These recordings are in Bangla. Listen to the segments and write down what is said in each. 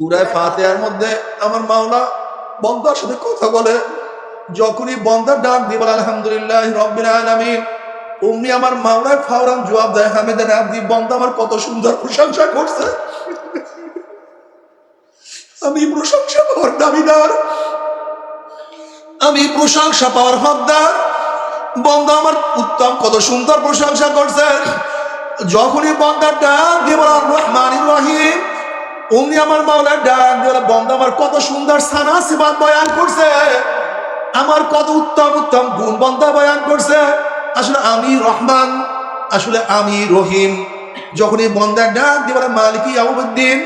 সুরায় ফাতেহার মধ্যে আমার মাওলা বন্দার সাথে কথা বলে, যখনই বন্দার ডাক দিব আলহামদুলিল্লাহ রব্বিল আলামিন, অমনি আমার মাওলায় ফাওরান জবাব দেয় হামিদের আব্দি বন্দা আমার কত সুন্দর প্রশংসা করছে। আমি প্রশংসা পাওয়ার দাবিদার, আমি প্রশংসা পাওয়ার হকদার বন্দা আমার উত্তম কত সুন্দর প্রশংসা করছে। যখনই বন্দার ডাক দিব রহমান রহিম অমনি আমার মাওলার ডাক দিয়ে বন্দা আমার কত সুন্দর সানা সিবাদ বয়ান করছে। আমার কত উত্তম উত্তম গুণ বন্দা বয়ান করছে। আসলে আমি রহমান, আসলে আমি রহিম। যখনই বন্দার ডাক দিয়ে বলে, মালিকি আবুদ্দিন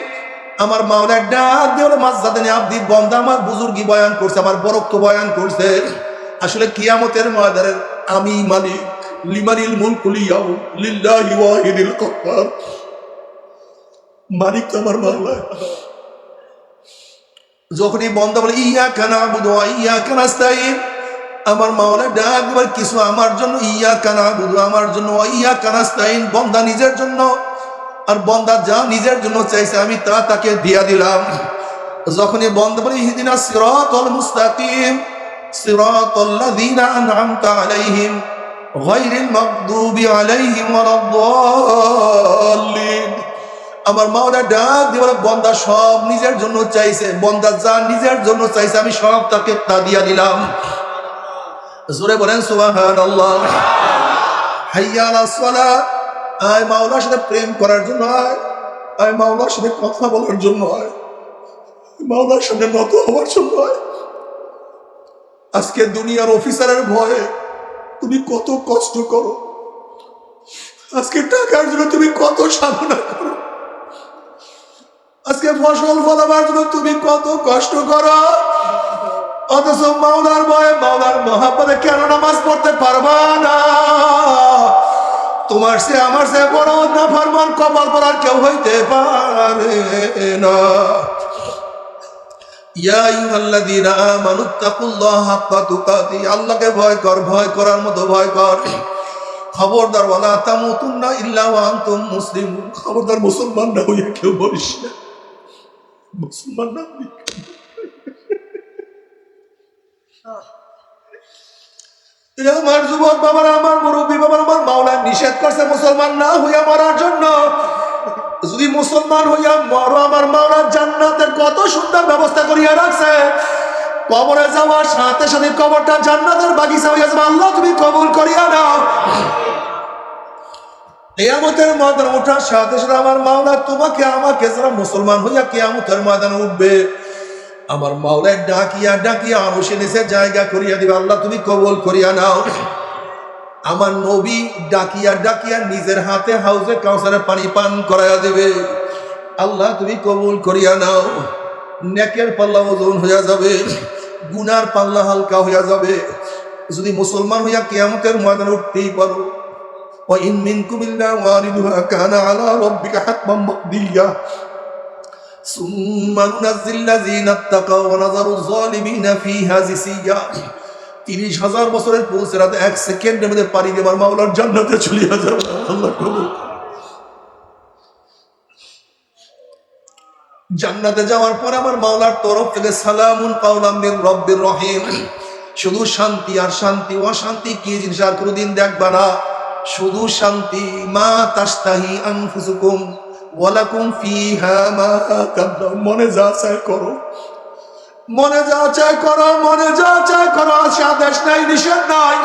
আমার মাওলার ডাক দিয়ে বলে মাজাদানি আব্দি, বন্দা আমার বুজুর্গি বয়ান করছে, আমার বরক্ত বয়ান করছে। আসলে কিয়ামতের ময়দানের আমি মালিক, লিমানিল মুলকুলিয়াও লিল্লাহি ওয়াহিদিল কহ্হার মালিক তো আমার মাওলা যখনই বন্ধ বলে ইয়া কানা বুধ ইয়া কানাস্তাইন আমার মাওলা ডাক এবার কিছু আমার জন্য ইয়া কানা বুধ আমার জন্য ইয়া কানাস্তাইন বন্দা নিজের জন্য। আর বন্দা যা নিজের জন্য চাইছে, আমি তা তাকে দিয়া দিলাম। যখনই বন্ধ বলে, ইহদিনা সিরাতাল মুস্তাকিম সিরাতাল্লাযীনা আন'আমতা আলাইহিম, গায়রিল মাগদুবি আলাইহিম ওয়ালাদ-দাল্লিন। আমার মা মাওলা ডাক দিয়ে বলে, বন্দা সব নিজের জন্য চাইছে, বন্দা যা নিজের জন্য চাইছে, আমি সব তাকে তা দিয়া দিলাম। জোরে বলেন সুবাহান আল্লাহ হাইয়া সালাত আয় মাওলার সাথে প্রেম করার জন্য আয়। আয় মাওলার সাথে কথা বলার জন্য আয়। মাওলার সাথে নত হওয়ার জন্য আয়। আজকে দুনিয়ার অফিসারের ভয়ে তুমি কত কষ্ট করো। আজকে টাকার জন্য তুমি কত সাধনা করো। আজকে ফসল ফলাবার জন্য তুমি কত কষ্ট করো? অথচ মাওলার ভয়ে মাওলার মহাপদে কেন নামাজ পড়তে পারবা না? তোমার সে আমার সে বড় না ফরমান কপাল পড়ার কেউ হইতে পারে না। আল্লাহকে ভয় কর, ভয় করার মতো ভয় কর। খবরদার, ওয়ালা তামুতুন্না ইল্লা ওয়া আনতুম মুসলিমুন। খবরদার মুসলমান না হইয়া কেউ বলিস না। মুসলমান আমার যুবক বাবার, আমার মুরব্বী বাবার, আমার মাওলা নিষেধ করছে মুসলমান না হইয়া মরার জন্য। যদি মুসলমান হইয়া মরো, আমার মাওলার জান্নাতের কত সুন্দর ব্যবস্থা করিয়া রাখছে। কবরে যাওয়ার সাথে সাথে কবরটা জান্নাতের বাগিচা হইয়া আল্লাহ তুমি কবুল করিয়া নাও। কেয়ামতের ময়দান ওঠার সাথে সাথে আমার মাওলা তোমাকে, আমাকে যারা মুসলমান হইয়া কেয়ামতের ময়দানে উঠবে, আমার মাওলায় ডাকিয়া ডাকিয়া আরশে নিচে জায়গা করিয়া দিবে। আল্লাহ, তুমি কবল করিয়া নাও। আমার নবী ডাকিয়া ডাকিয়া নিজের হাতে হাউজে কাউসারে পানি পান করাইয়া দেবে। আল্লাহ, তুমি কবুল করিয়া নাও। নেকের পাল্লা ওজন হইয়া যাবে, গুনার পাল্লা হালকা হইয়া যাবে। যদি মুসলমান হইয়া কেয়ামতের ময়দানে উঠতেই পারো وإن منكم إلا واردها كان على ربك حتما مقضيا ثم ننزل الذين اتقوا ونذر الظالمين فيها جثيا তিরিশ হাজার বছরের পৌঁছে রাতে এক সেকেন্ডের মধ্যে পানি দেবার মাওলার জান্নাতে চলিয়া যাবে আল্লাহ কবুল জান্নাতে যাওয়ার পর আমার মাওলার তরফ থেকে সালামুন কাউলাম মিন রব্বির রহিম শুধু শান্তি আর শান্তি অশান্তি কি জিনিস আর কোনোদিন দেখবা না শুধু শান্তি, মা তাস্তাহি আনফুসুকুম, ওয়ালাকুম ফিহা মা তাদদাউন মনে যা চায় করো। মনে যা চায় করো, মনে যা চায় করো। আদেশ নাই, নিষেধ নাই।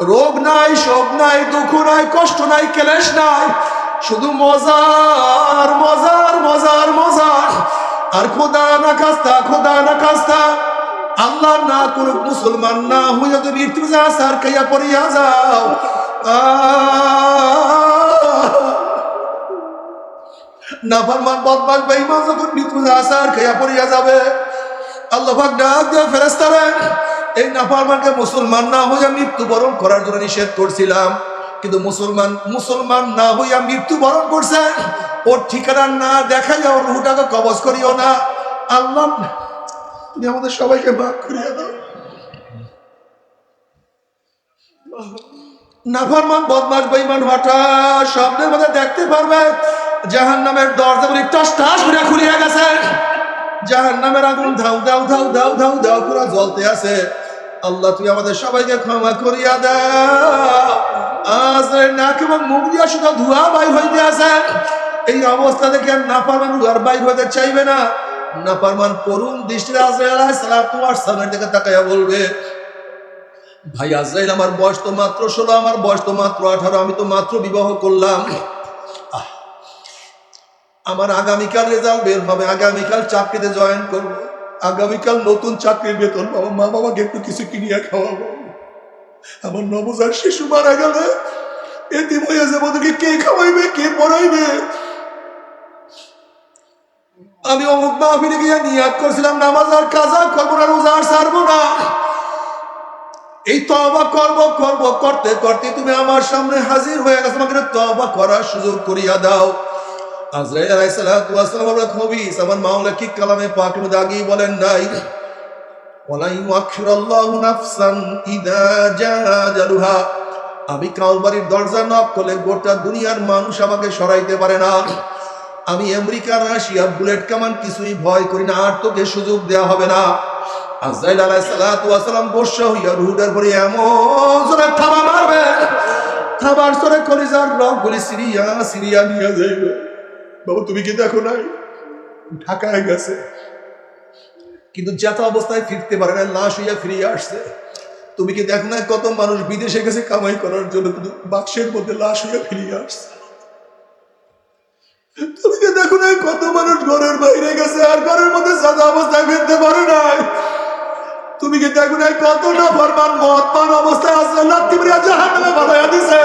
রোগ নাই, শোক নাই, দুঃখ নাই, কষ্ট নাই, ক্লেশ নাই। শুধু মজার মজার মজার মজার। আর খোদা না কাস্তা খোদা না কাস্তা আল্লাহ না করুক, মুসলমান না হইয়া তো মৃত্যু যা সার কাইয়া পড়িয়া যাও। না ফরমান বদমাস বেঈমান যখন মৃত্যু যা সার কাইয়া পড়িয়া যাবে। আল্লাহ পাক ডাক দিয়ে ফেরেস্তারে এই নাফরমানকে মুসলমান না হইয়া মৃত্যুবরণ করার জন্য নিষেধ করছিলাম, কিন্তু মুসলমান মুসলমান না হইয়া মৃত্যুবরণ করছে, ওর ঠিকানা না দেখাই ওর রুহটাকে কবজ করিও না। আল্লাহ, তুমি আমাদের সবাইকে মাফ করিয়া দাও। নাফরমান বদমাস বেঈমান হঠাৎ স্বপ্নের মধ্যে দেখতে পারবে। জাহান নামের দরজা বলি টাস টাস করে খুলিয়া গেছে। জাহান নামের আগুন ধাউ ধাউ ধাউ ধাউ ধাউ ধাউ পুরো জ্বলতে আছে। আল্লাহ তুই আমাদের সবাইকে ক্ষমা করিয়া দাও। আজ নাক এবং মুখ দিয়া শুধু ধোয়া বাই হইতে আছে। এই অবস্থা দেখে আর না পারমান আর বাইর হতে চাইবে না। না পারমান করুন দৃষ্টিতে আজরাইল আলাইহিস সালাম তোমার সামনের দিকে তাকাইয়া বলবে ভাই আজরাইল, আমার বয়স তো মাত্র ষোলো, আমার বয়স তো মাত্র আঠারো, আমি তো মাত্র বিবাহ করলাম। আমার আগামীকাল রেজাল্ট বের হবে, আগামীকাল চাকরিতে জয়েন আগামীকাল নতুন চাকরির বেতন পাবো, মা বাবাকে একটু কিছু কিনিয়া খাওয়াবো। আমার নবজার শিশু মারা গেলে, এতিম হয়ে যাব কে খাওয়াইবে, কে পড়াইবে? আমি অমুক মাহফিলে গিয়ে নিয়াত করছিলাম, নামাজ আর কাজা করব না, রোজা আর ছাড়বো না। এই তবা করব করব, করতে করতে তুমি আমার সামনে হাজির হয়ে গেছো। আমাকে তবা করার সুযোগ করিয়া দাও। আজরাইল আলাইহিস সালাতু ওয়াস সালাম বলে খবিস আমার মাওলা কি কালামে পাক মধ্যে আগেই বলেন নাই? আমি কালবাড়ির দরজা নক করলে গোটা দুনিয়ার মানুষ আমাকে সরাইতে পারে না। আমি আমেরিকা রাশিয়া বুলেট কামান কিছুই ভয় করি না, আর তোকে সুযোগ দেওয়া হবে না। সালাম বর্ষ হইয়া পরে এমন জোরে থাবা মারবে। থাবার কলিজার সিরিয়া সিরিয়া নিয়ে যাইবে তুমি কি দেখো নাই? ঢাকায় গেছে। কিন্তু যত অবস্থায় ফিরতে পারে না লাশ হইয়া ফিরিয়ে আসছে। তুমি কি দেখো না কত মানুষ বিদেশে গেছে কামাই করার জন্য, কিন্তু বাক্সের মধ্যে লাশ হইয়া ফিরিয়ে আসছে? তুমি কি দেখো না কত মানুষ ঘরের বাইরে গেছে আর ঘরের মধ্যে সাদা অবস্থায় ফিরতে পারে নাই? তুমি কি দেখো না কতটা ফরমান মহাত্মান অবস্থায় আছে। লাত্তি মারিয়া জাহান্নামে বাধাইয়া দিছে।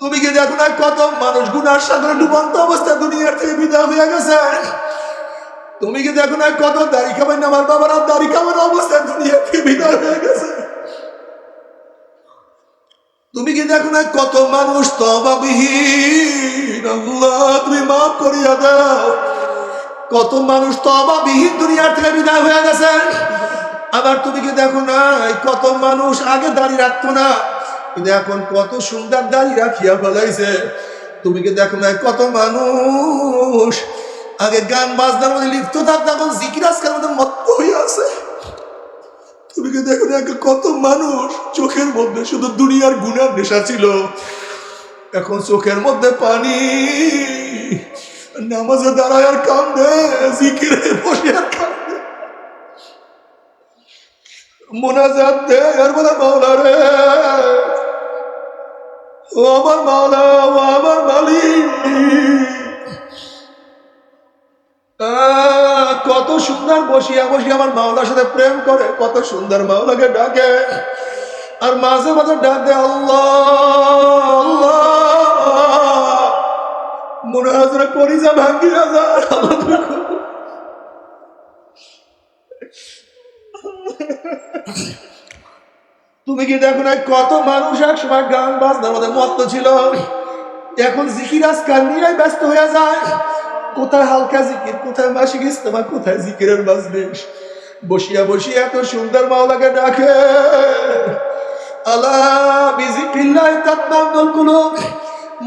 তুমি কি দেখো না কত মানুষ গুনার সাগরে ডুবন্ত অবস্থায় দুনিয়ার থেকে বিদায় হয়ে গেছে? তুমি কি দেখো না কত দাড়ি খাবেন আমার বাবার দাড়ি খাবার অবস্থায় দুনিয়া থেকে বিদায় হয়ে গেছে। তুমি কি দেখো না কত মানুষ তবাবিহীন আল্লাহ, তুমি মাফ করিয়া দাও। কত মানুষ তবাবিহীন দুনিয়ার থেকে বিদায় হয়ে গেছে। আবার তুমি কি দেখো না কত মানুষ আগে দাড়ি রাখতো না, কিন্তু এখন কত সুন্দর দাড়ি রাখিয়া ফেলাইছে। তুমি কি দেখো না কত মানুষ আগে গান বাজনার মধ্যে লিপ্ত থাকতো এখন জিকিরাজকার মধ্যে মত্ত হয়ে আছে। তুমি কি দেখো না কত মানুষ চোখের মধ্যে শুধু দুনিয়ার গুণার নেশা ছিল, এখন চোখের মধ্যে পানি। নামাজে দাঁড়ায় কান্দে, জিকিরে বসে আর মোনাজাত দে, আর বলে, মাওলা রে, ও আমার মাওলা, ও আমার কত সুন্দর বসিয়া বসিয়া আমার মাওলার সাথে প্রেম করে, কত সুন্দর মাওলাকে ডাকে। আর মাঝে মাঝে ডাক দে আল্লাহ আল্লাহ। ভাঙ্গিয়া যায় তুমি কি দেখো না কত মানুষ এক সময় গান বাজনার মধ্যে মত্ত ছিল? এখন জিকির আজকাল নিয়ে ব্যস্ত হয়ে যায়। কোথায় হালকা জিকির, কোথায় মাসিক ইস্তেমা কোথায় জিকিরের মাজলিস? বসিয়া বসিয়া এত সুন্দর মাওলাকে ডাকে। আলা বিজিকিল্লাহ তাতমাউনুল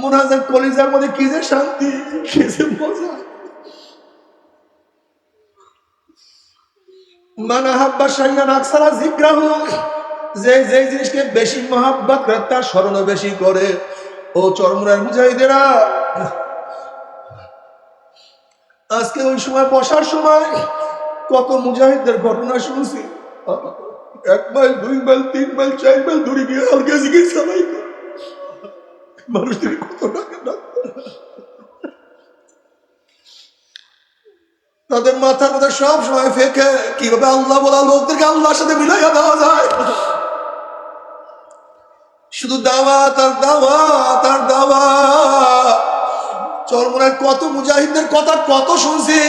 মুনাজাত কলিজার মধ্যে কি যে শান্তি কি যে মজা। মানা যে যে জিনিসকে বেশি করে তার স্মরণ বেশি করে। ও মুজাহিদেরা, আজকে ওই সময় বসার সময় কত মুজাহিদদের ঘটনা শুনছি। এক মাইল, দুই মাইল, তিন মাইল, চার মাইল দূরে গিয়ে হালকা জিগির চালাই মানুষদের কত টাকা তাদের মাথার মধ্যে সব সময় ফেকে, কীভাবে আল্লাহ বলা লোকদেরকে আল্লাহর সাথে মিলাইয়া দেওয়া যায়? শুধু দাওয়া তার দাওয়া তার দাওয়া চরমনায় কত মুজাহিদদের কথা কত শুনছি,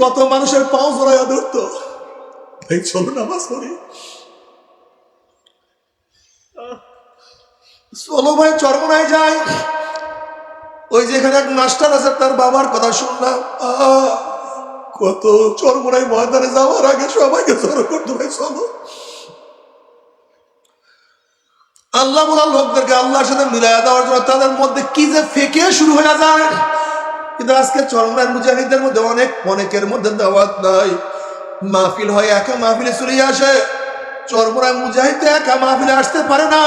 কত মানুষের পাও জড়াইয়া ধরত। ভাই, চলো নামাজ পড়ি। চলো ভাই চরমনায় যাই ওই যেখানে এক মাস্টার আছে, তার বাবার কথা শুনলাম। কত চরমনায় ময়দানে যাওয়ার আগে সবাইকে জড়ো করতে চলো। আল্লাহ লোকদেরকে আল্লাহর সাথে মিলাইয়া দেওয়ার জন্য তাদের মধ্যে কি যে ফেকে শুরু হয়ে যায়। কিন্তু আজকে চরমরার মুজাহিদের মধ্যে অনেক অনেকের মধ্যে দাওয়াত নাই। মাহফিল হয়, একা মাহফিলে চলে আসে। চরমরায় মুজাহিদ একা মাহফিলে আসতে পারে না।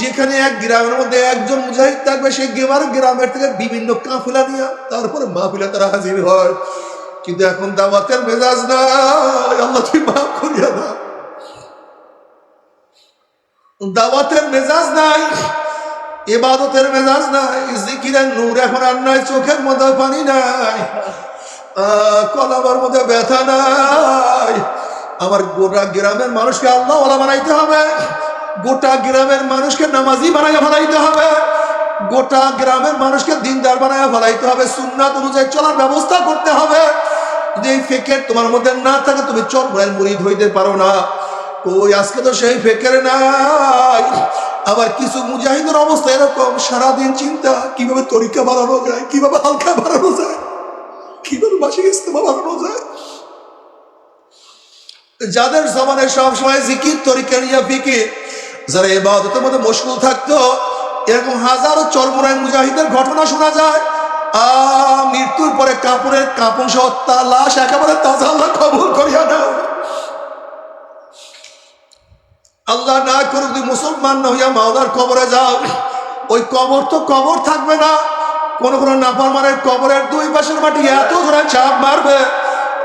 যেখানে এক গ্রামের মধ্যে একজন মুজাহিদ থাকবে সেই গেমার গ্রামের থেকে বিভিন্ন কাফিলা নিয়ে তারপরে মাহফিলে তারা হাজির হয়। কিন্তু এখন দাওয়াতের মেজাজ নাই। আল্লাহ তুই মাফ করিয়া দাও। দাওয়াতের মেজাজ নাই, ইবাদতের মেজাজ নাই, জিকিরের নূর এখন আর নাই, চোখের মধ্যে পানি নাই কলাবার মধ্যে ব্যথা নাই। আমার গোটা গ্রামের মানুষকে আল্লাহ বানাইতে হবে। গোটা গ্রামের মানুষকে নামাজি বানাইয়া ফেলাইতে হবে। গোটা গ্রামের মানুষকে দিনদার বানাইয়া ফেলাইতে হবে। সুন্নাত অনুযায়ী চলার ব্যবস্থা করতে হবে। যদি এই ফেকের তোমার মধ্যে না থাকে, তুমি চরমের মুড়ি ধইতে পারো না। ওই আজকে তো সেই ফেকের নাই। আবার কিছু মুজাহিদের অবস্থা এরকম। সারাদিন চিন্তা, কীভাবে তরিকা বাড়ানো যায়, কীভাবে হালকা বাড়ানো যায়, কীভাবে মাসিক ইস্তেমা বাড়ানো যায়। যাদের জমানে সবসময় জিকির, তরিকা নিয়ে ফিকির যারা এবাদতের মধ্যে মশগুল থাকতো, এরকম হাজারো চরমরাই মুজাহিদের ঘটনা শোনা যায়। মৃত্যুর পরে কাপড়ের কাপড় সহ তার লাশ একেবারে তাজা আল্লাহ কবুল করিয়া আল্লাহ না মুসলমান না হইয়া কবরে যাও ওই কবর তো কবর থাকবে না। কোন কোন নাফরমানের কবরের দুই পাশের মাটি এত ধরে চাপ মারবে,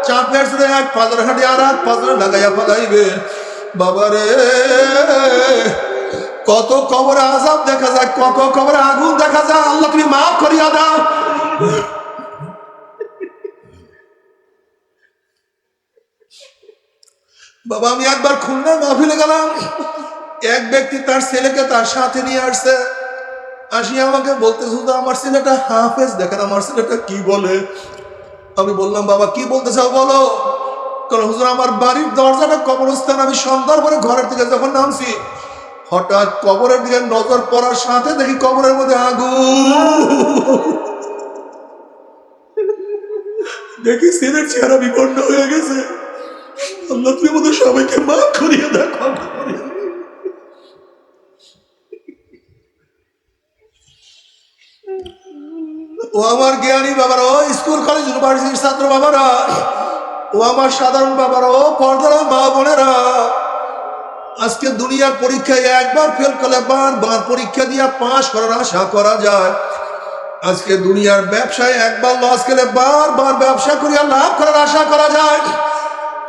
চাপের এক পাজর হাঁটি আর এক লাগাইয়া ফেলাইবে। বাবারে, কত কবরে আজাব দেখা যায়, কত কবরে আগুন দেখা যায়। আল্লাহ তুমি মাফ করিয়া দাও। বাবা, আমি একবার খুলনা মাহফিলে গেলাম। এক ব্যক্তি তার ছেলেকে তার সাথে নিয়ে আসছে। আসিয়া আমাকে বলতে শুধু আমার ছেলেটা হাফেজ, দেখেন আমার ছেলেটা কি বলে। আমি বললাম, বাবা, কি বলতে চাও বলো? কারণ হুজুর, আমার বাড়ির দরজাটা কবরস্থান আমি সন্ধ্যার পরে ঘরের যখন নামছি, হঠাৎ কবরের দিকে নজর পড়ার সাথে দেখি কবরের মধ্যে আগুন দেখি চেহারা বিপন্ন হয়ে গেছে আল্লাহ, তুমি সবাইকে মাফ করিয়ে দাও। ও আমার জ্ঞানী বাবারা, ও স্কুল, কলেজ, ইউনিভার্সিটির ছাত্র বাবারা ও আমার সাধারণ বাবারা, ও পর্দার মা বোনেরা, আজকে দুনিয়ার পরীক্ষায় একবার ফেল করলে বারবার পরীক্ষা দিয়ে পাশ করার আশা করা যায়। আজকে দুনিয়ার ব্যবসায় একবার লস গেলে বারবার ব্যবসা করিয়া লাভ করার আশা করা যায়।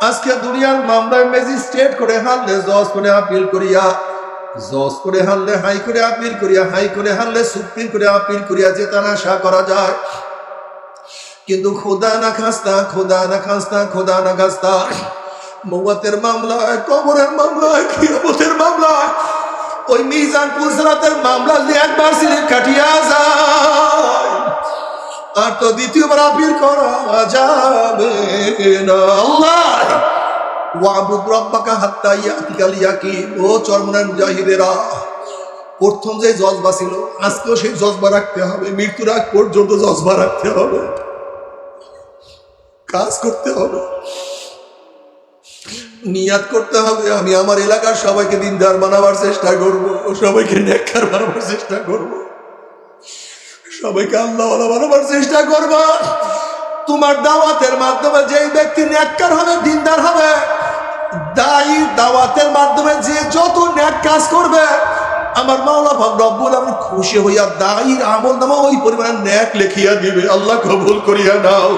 আজকে দুনিয়ার মামলায় ম্যাজিস্ট্রেট করে হারলে জজ করে আপিল করিয়া, জজ করে হারলে হাই করে আপিল করিয়া হাই করে হারলে সুপ্রিম করে আপিল করিয়া জেতার আশা করা যায়। কিন্তু খোদা না খাস্তা, খোদা না খাস্তা, খোদা না খাস্তা। মৌয়াতের মামলায়, কবরের মামলায়, কিয়ামতের মামলায়, ওই মিজান পুলসরাতের মামলা যে একবার সিলে কাটিয়া যায়। আর তো দ্বিতীয়বার আপিল করা যাবে না। আল্লাহ! ওয়াবুদ রব্বাকা হাত্তা ইয়াতিকাল ইয়াকিন। ও চরমনার মুজাহিদেরা, প্রথম যে জজবা ছিল, আজকেও সেই জজবা রাখতে হবে। মৃত্যুর আগ পর্যন্ত জজবা রাখতে হবে। কাজ করতে হবে। নিয়াত করতে হবে। আমি আমার এলাকার সবাইকে দিনদার বানাবার চেষ্টা করব। সবাইকে নেককার বানাবার চেষ্টা করব। সবাইকে আল্লাহ বানাবার চেষ্টা করব। তোমার দাওয়াতের মাধ্যমে যেই ব্যক্তি নেককার হবে, দিনদার হবে, দায়ী দাওয়াতের মাধ্যমে যে যত ন্যাক কাজ করবে, আমার মাওলা ভাব রব্বুল আমি খুশি হইয়া দায়ীর আমল নামা ওই পরিমাণে ন্যাক লেখিয়া দিবে। আল্লাহ কবুল করিয়া নাও।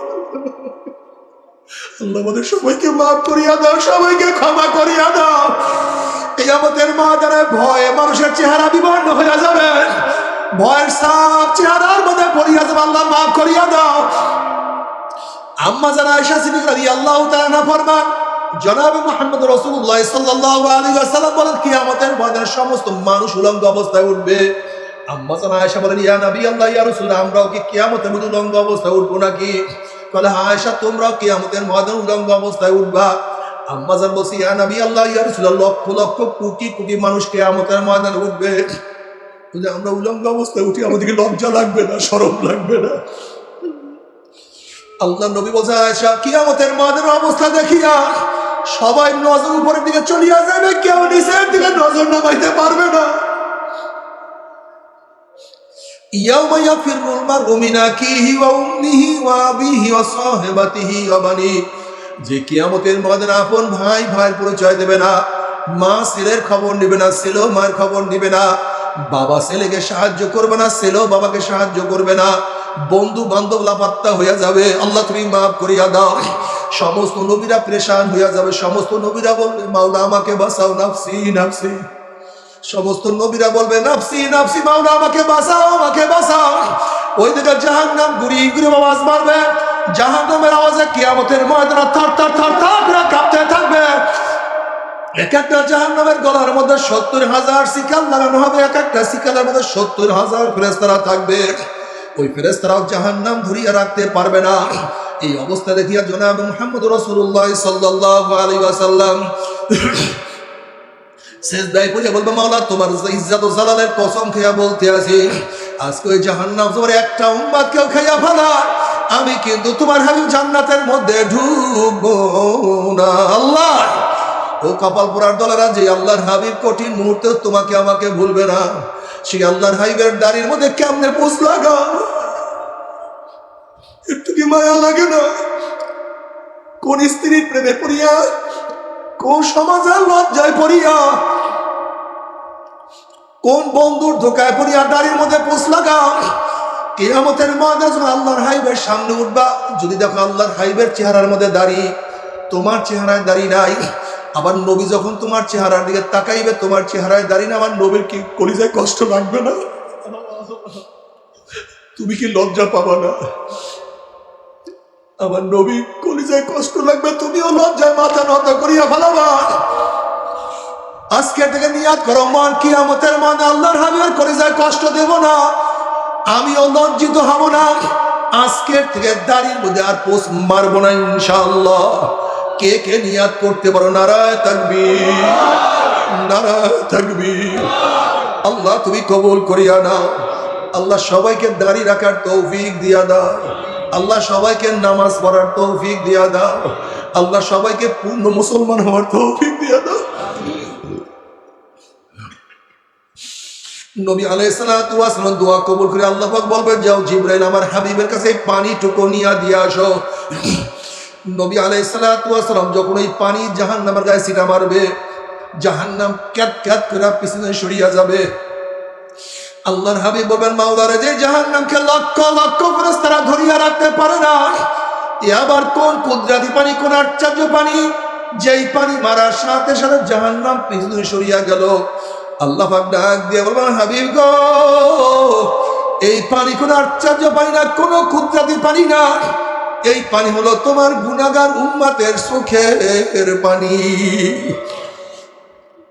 আল্লাহ আমাদের সবাইকে মাফ করিয়া দাও, সবাইকে ক্ষমা করিয়া দাও। এই আমাদের মাদারে ভয়ে মানুষের চেহারা বিবর্ণ যাবে। ভয়ের সাপ চেহারার মধ্যে পড়িয়া যাবে, আল্লাহ মাফ করিয়া দাও। আম্মা যারা আয়সা রাদিয়াল্লাহু তাআলা ফরমান, জনাব মুহাম্মদ রাসূলুল্লাহ সাল্লাল্লাহু আলাইহি ওয়াসাল্লাম বলেন, কিয়ামতের ময়দানে সমস্ত মানুষ উলঙ্গ অবস্থায় উঠবে। আম্মা জানা আয়েশা বলেন, ইয়া নবী আল্লাহ, ইয়া রাসূল, আমরাও কি কিয়ামতের মধ্যে উলঙ্গ অবস্থায় উঠবো নাকি? তোমরাও কিয়ামতের ময়দান উলঙ্গ অবস্থায় উঠবা। মানুষ উঠবে। আমরা উলঙ্গ অবস্থায় উঠি লজ্জা লাগবে না লাগবে না। আল্লাহ নবী বলছে অবস্থা দেখিয়া সবাই নজর উপরের দিকে চলিয়া যাবে, কেউ নিচের দিকে নজর নামাইতে পারবে না। يوم يفر المرء من أخيه وأمه وأبيه وصاحبته وبنيه যে কিয়ামতের ময়দানে আপন ভাই ভাইয়ের পরিচয় দেবে না মা ছেলের খবর নিবে না ছেলেও মায়ের খবর নিবে না বাবা ছেলেকে সাহায্য করবে না ছেলেও বাবাকে সাহায্য করবে না বন্ধু বান্ধব লাপাত্তা হইয়া যাবে আল্লাহ তুমি মাফ করিয়া দাও সমস্ত নবীরা প্রেশান হইয়া যাবে সমস্ত নবীরা বলবে মাওলা আমাকে বাঁচাও নাফসি নাফসি সমস্ত নবীরা বলবে, নাফসি নাফসি, মাওলা, আমাকে বাঁচাও আমাকে বাঁচাও। ওই দিকে জাহান্নাম ঘুরি ঘুরে আওয়াজ মারবে। জাহান্নামের আওয়াজে কিয়ামতের ময়দানে থর থর থর থর কাঁপতে থাকবে। এক একটা জাহান্নামের গলার মধ্যে সত্তর হাজার শিকাল লাগানো হবে, এক একটা শিকালের মধ্যে সত্তর হাজার ফেরেস্তারা থাকবে। ওই ফেরেস্তারাও জাহান্নাম ধরিয়া রাখতে পারবে না। এই অবস্থা দেখিয়া জনাব মোহাম্মদ রসুল্লাহ সাল্লাহ আলী ওয়াসাল্লাম শেষদায় পূজা বলব, মাওলা, তোমার ইজ্জাত ও জালালের কসম খেয়া বলতে আছি। আজকে ওই জাহান্নাম তোমার একটা উম্মাদ কেউ খাইয়া ফেলা। আমি কিন্তু তোমার হাবিব জান্নাতের মধ্যে ঢুকবো না। আল্লাহ, ও কপাল পোড়ার দলেরা যে আল্লাহর হাবিব কঠিন মুহূর্তে তোমাকে আমাকে ভুলবে না। সেই আল্লাহর হাবিবের দাড়ির মধ্যে কেমনে পোষ লাগা একটু কি মায়া লাগে না? কোন স্ত্রীর প্রেমে পড়িয়া কোন সমাজের লজ্জায় পড়িয়া, কোন বন্ধুর ধোকায় পড়িয়া দাড়ির মধ্যে পোষ লাগা কেয়ামতের মধ্যে যখন আল্লাহর হাইবের সামনে উঠবা, যদি দেখো আল্লাহর হাইবের চেহারার মধ্যে দাড়ি, তোমার চেহারায় দাড়ি নাই, আবার নবী যখন তোমার চেহারার দিকে তাকাইবে, তোমার চেহারায় দাড়ি না আমার নবীর কি কলিজায় কষ্ট লাগবে না? তুমি কি লজ্জা পাবা না? আমার নবী কলিজায় কষ্ট লাগবে, তুমিও লজ্জায় মাথা নত করিয়া ফেলাবা। আজকে থেকে নিয়াদ করো, মান কি কিয়ামতের মানে আল্লাহর হাবিবের কলিজায় কষ্ট দেব না, আমিও লজ্জিত হব না। আজকের থেকে দাড়ির মধ্যে আর পোষ মারবো না ইনশাআল্লাহ। কে কে নিয়াদ করতে পারো? নারায় থাকবি নারায় থাকবি আল্লাহ তুমি কবুল করিয়া না আল্লাহ সবাইকে দাড়ি রাখার তৌফিক দিয়া দাও। আল্লাহ সবাইকে নামাজ পড়ার তৌফিক দিয়া দাও। আল্লাহ সবাইকে পূর্ণ মুসলমান হওয়ার তৌফিক দিয়া দাও। নবী আলাইসালাম দোয়া কবুল করে আল্লাহ বলবেন, যাও জিব্রাইল আমার হাবিবের কাছে পানিটুকু নিয়ে দিয়ে আসো। নবী আলাইসালাম যখন এই পানি জাহান নামের গায়ে সিটা মারবে, জাহান্নাম ক্যাত ক্যাত করে পিছনে সরিয়া যাবে। আল্লাহর হাবিব বলবেন, মাওলারে, যে জাহান্নামকে লক্ষ লক্ষ ফেরেশতারা ধরিয়া রাখতে পারে না এ আবার কোন কুদরাতি পানি, কোন আশ্চর্য পানি? যেই পানি মারার সাথে সাথে জাহান্নাম পিছনে সরিয়া গেল। আল্লাহ ডাক দিয়ে বলবেন, হাবিব গো, এই পানি কোন আশ্চর্য পানি না, কোনো কুদরাতি পানি না। এই পানি হলো তোমার গুনাগার উম্মাতের সুখের পানি।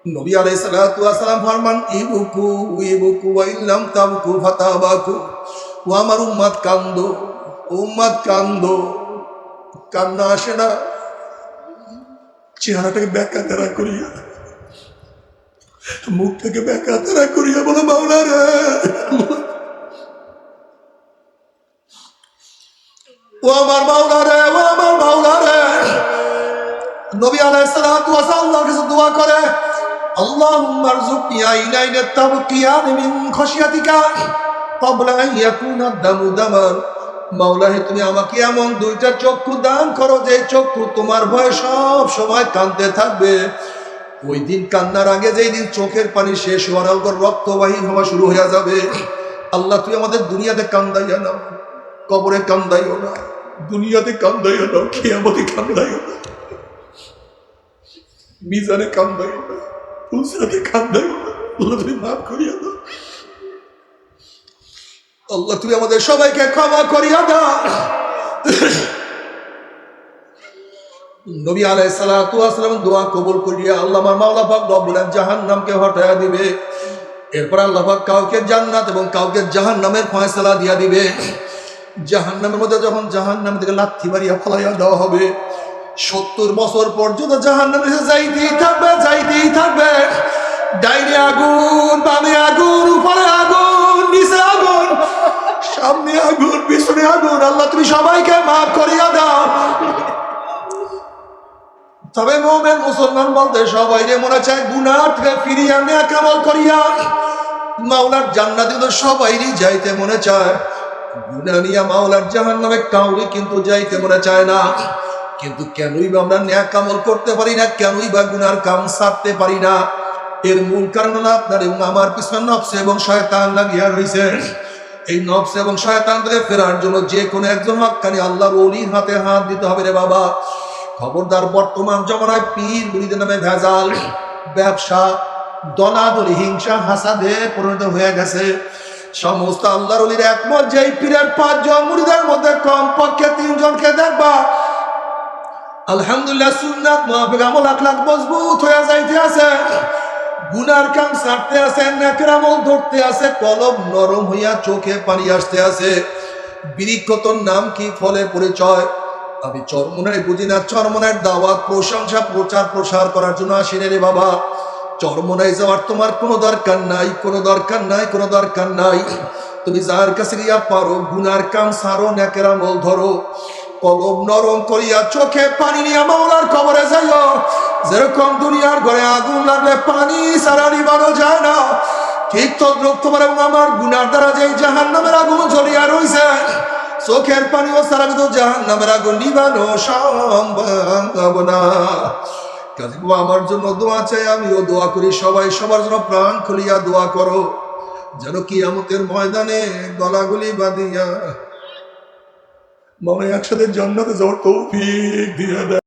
নবী ওয়াস সালাম ফরমান, ইবুকু ইবুকু ইল্লাম তাবকু ফাতাবাকু। ও আমার উম্মাত কান্দো উম্মাত কান্দো। কান্না আসে না। চেহারাটাকে ব্যাকা তারা করিয়া। মুখটাকে ব্যাকা তারা করিয়া বলো, মাওলা রে! ও আমার মাওলা রে, ও আমার মাওলা রে! নবী আলাইহিস সালাতু ওয়াস আল্লাহর কাছে দোয়া করে اللهم ارزقني عينين تبكيان من خشيتك قبل ان يكون الدم دما মাওলা হে তুমি আমাকে এমন দুইটা চক্ষু দান করো যে চক্ষু তোমার ভয়ে সব সময় কাঁদতে থাকবে ওই দিন কান্নার আগে যেই দিন চোখের পানি শেষ হওয়ার অগর রক্তবাহী হওয়া শুরু হয়ে যাবে আল্লাহ তুই আমাদের দুনিয়াতে কান্দাইয়া নাও কবরে কান্দাইও না দুনিয়াতে কান্দাইও না খেয়ামতে কান্দাইও না মিজানে কান্দাইও না আল্লাহ তুমি মাফ করিয়া দাও আল্লাহ তুমি আমাদের সবাইকে ক্ষমা করিয়া দাও নবী আলাই সালাম দোয়া কবুল করিয়া আল্লাহ আমার মাওলা পাক রব্বুল জাহান্নামকে হটায়া দিবে এরপর আল্লাহ কাউকে জান্নাত এবং কাউকে জাহান্নামের ফয়সালা দিয়া দিবে জাহান নামের মধ্যে যখন জাহান নাম থেকে লাথি মারিয়া ফলাইয়া দেওয়া হবে সত্তর বছর পর্যন্ত জাহান্নামে যাইতেই থাকবে যাইতেই থাকবে। ডাইনে আগুন, বামে আগুন, উপরে আগুন, নিচে আগুন, সামনে আগুন, পিছনে আগুন। আল্লাহ, তুমি সবাইকে মাফ করিয়া দাও। তবে মোমেন মুসলমান বলতে সবাই রে মনে চায় গুনাহ থেকে ফিরিয়ে আনে কেমন করিয়া। মাওলার জান্নাতে তো সবাইরই যাইতে মনে চায়। গুনা নিয়া মাওলার জাহান নামে কাউরি কিন্তু যাইতে মনে চায় না। কিন্তু কেনই বা আমরা ন্যাক কামল করতে পারি না, কেনই বা গুনার কাম সারতে পারি না? এর মূল কারণ হলো আপনার এবং আমার পিছনে নফস এবং শয়তান লাগিয়া রয়েছে এই নফস এবং শয়তান থেকে ফেরার জন্য যে কোনো একজন হকানি আল্লাহর ওলির হাতে হাত দিতে হবে রে বাবা। খবরদার বর্তমান জমানায় পীর মুড়িদের নামে ভেজাল, ব্যবসা, দলাদলি, হিংসা, হাসাদে পরিণত হয়ে গেছে। সমস্ত আল্লাহর অলির একমত যে এই পীরের পাঁচজন মুড়িদের মধ্যে কম পক্ষে তিনজনকে দেখবা আলহামদুলিল্লাহ সুন্নাত মাহফিক আমল, আখলাক মজবুত হয়ে যাইতে আছে। গুনার কাম ছাড়তে আছে, নেকের আমল ধরতে আছে, কলম নরম হইয়া চোখে পানি আসতে আছে। বিরিক্ষতর নাম কি? ফলের পরিচয়। আমি চরমনের বুঝি না চরমনের দাওয়াত, প্রশংসা, প্রচার, প্রসার করার জন্য আসি রে বাবা। চরমনায় যাওয়ার তোমার কোনো দরকার নাই, কোনো দরকার নাই, কোনো দরকার নাই। তুমি যার কাছে গিয়া পারো, গুনার কাম সারো, নেকের আমল ধরো। কলম নরম করিয়া চোখে পানি নিয়ে মাওলার কবরে যাইও। যেরকম দুনিয়ার ঘরে আগুন লাগলে পানি সারা নিবানো যায় না। ঠিক তো তোমার এবং আমার গুনার দ্বারা যে জাহান নামের আগুন জ্বলিয়া রইছে, চোখের পানি ও সারা কিন্তু জাহান নামের আগুন নিবানো সম্ভব না। আমার জন্য দোয়া চাই, আমিও দোয়া করি, সবাই সবার জন্য প্রাণ খুলিয়া দোয়া করো। যেন কিয়ামতের ময়দানে গলাগুলি বাঁধিয়া মনে একসাথে জন্নতে যাওয়ার তৌফিক দিয়ে দেয়।